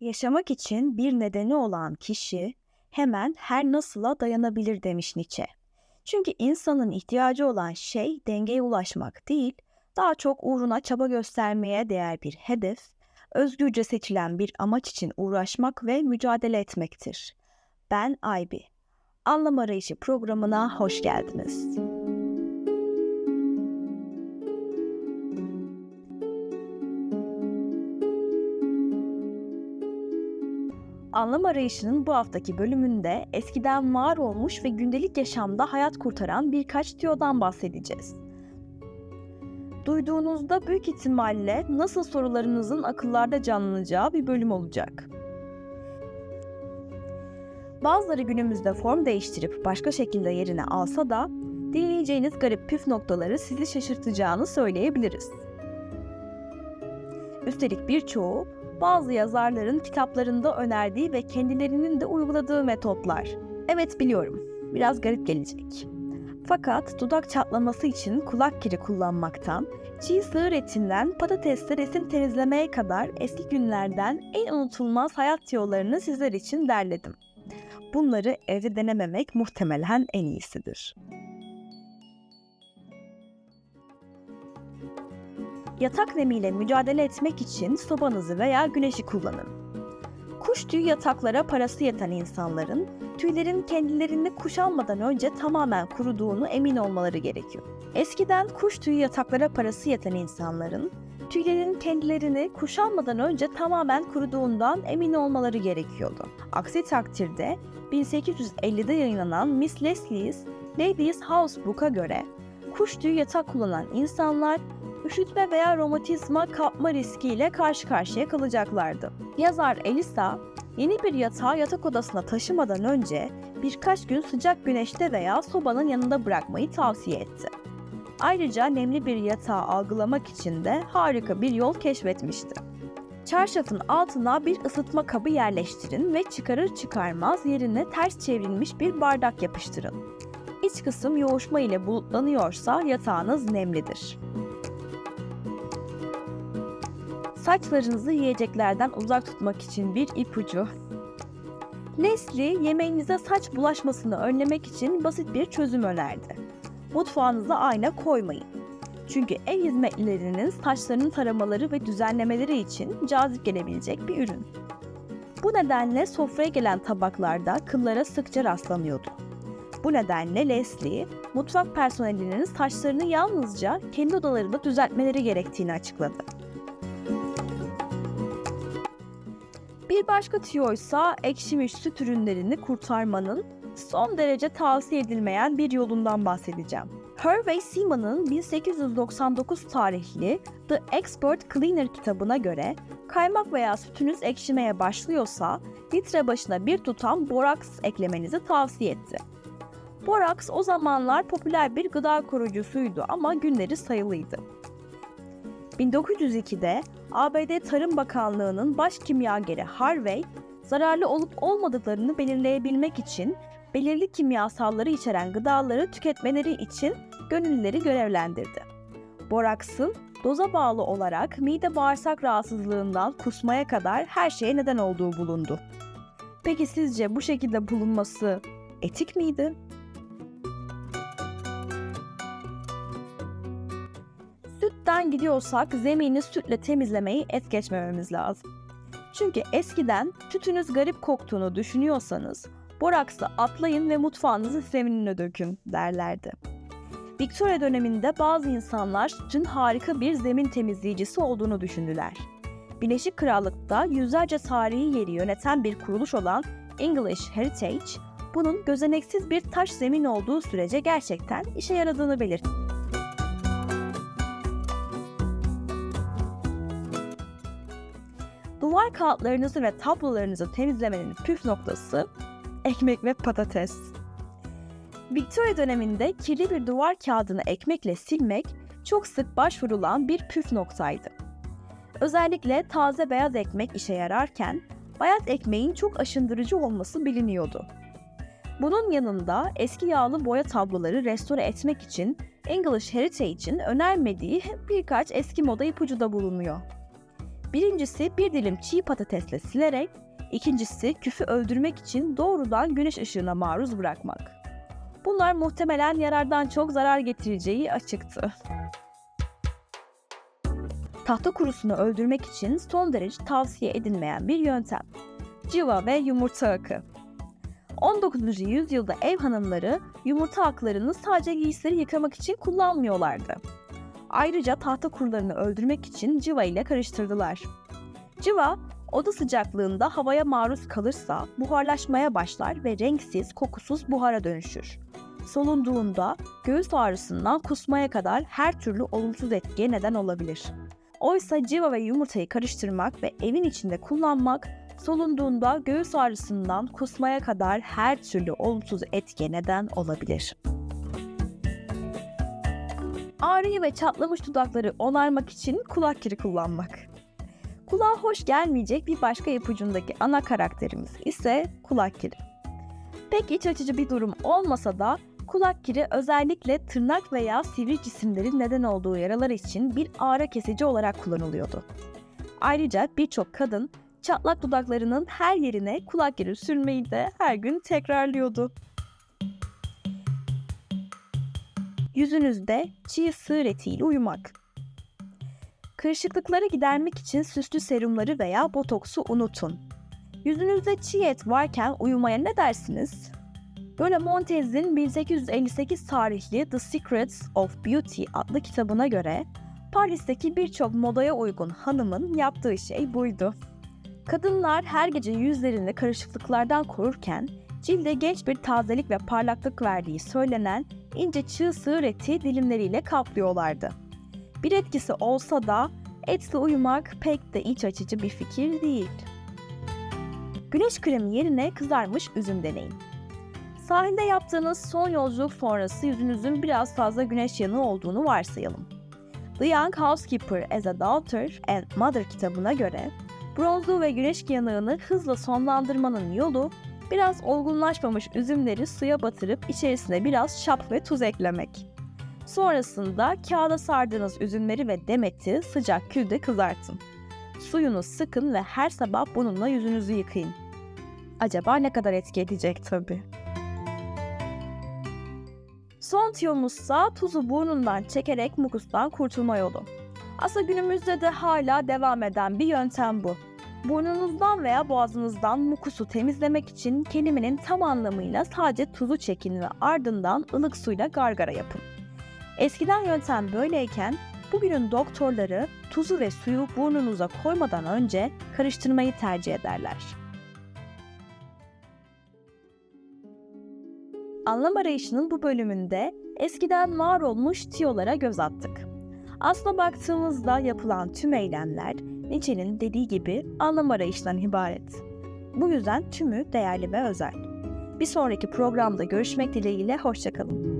Yaşamak için bir nedeni olan kişi hemen her nasıla dayanabilir demiş Nietzsche. Çünkü insanın ihtiyacı olan şey dengeye ulaşmak değil, daha çok uğruna çaba göstermeye değer bir hedef, özgürce seçilen bir amaç için uğraşmak ve mücadele etmektir. Ben Aybi. Anlam Arayışı programına hoş geldiniz. Anlam Arayışı'nın bu haftaki bölümünde eskiden var olmuş ve gündelik yaşamda hayat kurtaran birkaç tüyodan bahsedeceğiz. Duyduğunuzda büyük ihtimalle nasıl sorularınızın akıllarda canlanacağı bir bölüm olacak. Bazıları günümüzde form değiştirip başka şekilde yerine alsa da dinleyeceğiniz garip püf noktaları sizi şaşırtacağını söyleyebiliriz. Üstelik birçoğu bazı yazarların kitaplarında önerdiği ve kendilerinin de uyguladığı metotlar. Evet biliyorum, biraz garip gelecek. Fakat dudak çatlaması için kulak kiri kullanmaktan, çiğ sığır etinden patatesle resim temizlemeye kadar eski günlerden en unutulmaz hayat yollarını sizler için derledim. Bunları evde denememek muhtemelen en iyisidir. Yatak nemiyle mücadele etmek için sobanızı veya güneşi kullanın. Kuş tüyü yataklara parası yeten insanların tüylerin kendilerini kuş almadan önce tamamen kuruduğunu emin olmaları gerekiyor. Eskiden kuş tüyü yataklara parası yeten insanların tüylerin kendilerini kuşanmadan önce tamamen kuruduğundan emin olmaları gerekiyordu. Aksi takdirde 1850'de yayınlanan Miss Leslie's Ladies House Book'a göre kuş tüyü yatak kullanan insanlar üşütme veya romatizma kapma riskiyle karşı karşıya kalacaklardı. Yazar Elisa, yeni bir yatağı yatak odasına taşımadan önce birkaç gün sıcak güneşte veya sobanın yanında bırakmayı tavsiye etti. Ayrıca nemli bir yatağı algılamak için de harika bir yol keşfetmişti. Çarşafın altına bir ısıtma kabı yerleştirin ve çıkarır çıkarmaz yerine ters çevrilmiş bir bardak yapıştırın. İç kısım yoğuşma ile bulutlanıyorsa yatağınız nemlidir. Saçlarınızı yiyeceklerden uzak tutmak için bir ipucu. Leslie yemeğinize saç bulaşmasını önlemek için basit bir çözüm önerdi. Mutfağınıza ayna koymayın. Çünkü ev hizmetlilerinin saçlarını taramaları ve düzenlemeleri için cazip gelebilecek bir ürün. Bu nedenle sofraya gelen tabaklarda kıllara sıkça rastlanıyordu. Bu nedenle Leslie, mutfak personelinin saçlarını yalnızca kendi odalarında düzeltmeleri gerektiğini açıkladı. Bir başka tüyoysa ekşimiş süt ürünlerini kurtarmanın son derece tavsiye edilmeyen bir yolundan bahsedeceğim. Hervey Seaman'ın 1899 tarihli The Expert Cleaner kitabına göre kaymak veya sütünüz ekşimeye başlıyorsa litre başına bir tutam boraks eklemenizi tavsiye etti. Boraks o zamanlar popüler bir gıda koruyucusuydu ama günleri sayılıydı. 1902'de ABD Tarım Bakanlığı'nın baş kimyageri Harvey, zararlı olup olmadıklarını belirleyebilmek için belirli kimyasalları içeren gıdaları tüketmeleri için gönüllüleri görevlendirdi. Boraksın doza bağlı olarak mide bağırsak rahatsızlığından kusmaya kadar her şeye neden olduğu bulundu. Peki sizce bu şekilde bulunması etik miydi? Sütten gidiyorsak zemini sütle temizlemeyi es geçmememiz lazım. Çünkü eskiden sütünüz garip koktuğunu düşünüyorsanız boraksı atlayın ve mutfağınızı zeminine dökün derlerdi. Victoria döneminde bazı insanlar sütün harika bir zemin temizleyicisi olduğunu düşündüler. Birleşik Krallık'ta yüzlerce tarihi yeri yöneten bir kuruluş olan English Heritage, bunun gözeneksiz bir taş zemin olduğu sürece gerçekten işe yaradığını belirtti. Duvar kağıtlarınızı ve tablolarınızı temizlemenin püf noktası ekmek ve patates. Victoria döneminde kirli bir duvar kağıdını ekmekle silmek çok sık başvurulan bir püf noktaydı. Özellikle taze beyaz ekmek işe yararken bayat ekmeğin çok aşındırıcı olması biliniyordu. Bunun yanında eski yağlı boya tabloları restore etmek için English Heritage'in önermediği birkaç eski moda ipucu da bulunuyor. Birincisi bir dilim çiğ patatesle silerek, ikincisi küfü öldürmek için doğrudan güneş ışığına maruz bırakmak. Bunlar muhtemelen yarardan çok zarar getireceği açıktı. Tahta kurusunu öldürmek için son derece tavsiye edilmeyen bir yöntem. Civa ve yumurta akı. 19. yüzyılda ev hanımları yumurta aklarını sadece giysileri yıkamak için kullanmıyorlardı. Ayrıca tahta kurularını öldürmek için civa ile karıştırdılar. Civa, oda sıcaklığında havaya maruz kalırsa buharlaşmaya başlar ve renksiz, kokusuz buhara dönüşür. Solunduğunda göğüs ağrısından kusmaya kadar her türlü olumsuz etkiye neden olabilir. Oysa civa ve yumurtayı karıştırmak ve evin içinde kullanmak solunduğunda göğüs ağrısından kusmaya kadar her türlü olumsuz etkiye neden olabilir. Ağrıyı ve çatlamış dudakları onarmak için kulak kiri kullanmak. Kulağa hoş gelmeyecek bir başka ipucundaki ana karakterimiz ise kulak kiri. Pek iç açıcı bir durum olmasa da kulak kiri özellikle tırnak veya sivri cisimlerin neden olduğu yaralar için bir ağrı kesici olarak kullanılıyordu. Ayrıca birçok kadın çatlak dudaklarının her yerine kulak kiri sürmeyi de her gün tekrarlıyordu. Yüzünüzde çiğ sığır etiyle uyumak. Kırışıklıkları gidermek için süslü serumları veya botoksu unutun. Yüzünüzde çiğ et varken uyumaya ne dersiniz? Böyle Montez'in 1858 tarihli The Secrets of Beauty adlı kitabına göre Paris'teki birçok modaya uygun hanımın yaptığı şey buydu. Kadınlar her gece yüzlerini karışıklıklardan korurken cilde genç bir tazelik ve parlaklık verdiği söylenen ince çığ sığır eti dilimleriyle kaplıyorlardı. Bir etkisi olsa da etle uyumak pek de iç açıcı bir fikir değil. Güneş kremi yerine kızarmış üzüm deneyin. Sahilde yaptığınız son yolculuk sonrası yüzünüzün biraz fazla güneş yanığı olduğunu varsayalım. The Young Housekeeper as a Daughter and Mother kitabına göre bronzluğu ve güneş yanığını hızla sonlandırmanın yolu biraz olgunlaşmamış üzümleri suya batırıp içerisine biraz şap ve tuz eklemek. Sonrasında kağıda sardığınız üzümleri ve demeti sıcak külde kızartın. Suyunu sıkın ve her sabah bununla yüzünüzü yıkayın. Acaba ne kadar etki edecek tabii. Son tiyomuzsa tuzu burnundan çekerek mukustan kurtulma yolu. Aslında günümüzde de hala devam eden bir yöntem bu. Burnunuzdan veya boğazınızdan mukusu temizlemek için kelimenin tam anlamıyla sadece tuzu çekin ve ardından ılık suyla gargara yapın. Eskiden yöntem böyleyken bugünün doktorları tuzu ve suyu burnunuza koymadan önce karıştırmayı tercih ederler. Anlam arayışının bu bölümünde eskiden var olmuş tiyolara göz attık. Aslına baktığımızda yapılan tüm eylemler Nietzsche'nin dediği gibi anlam arayışından ibaret. Bu yüzden tümü değerli ve özel. Bir sonraki programda görüşmek dileğiyle hoşçakalın.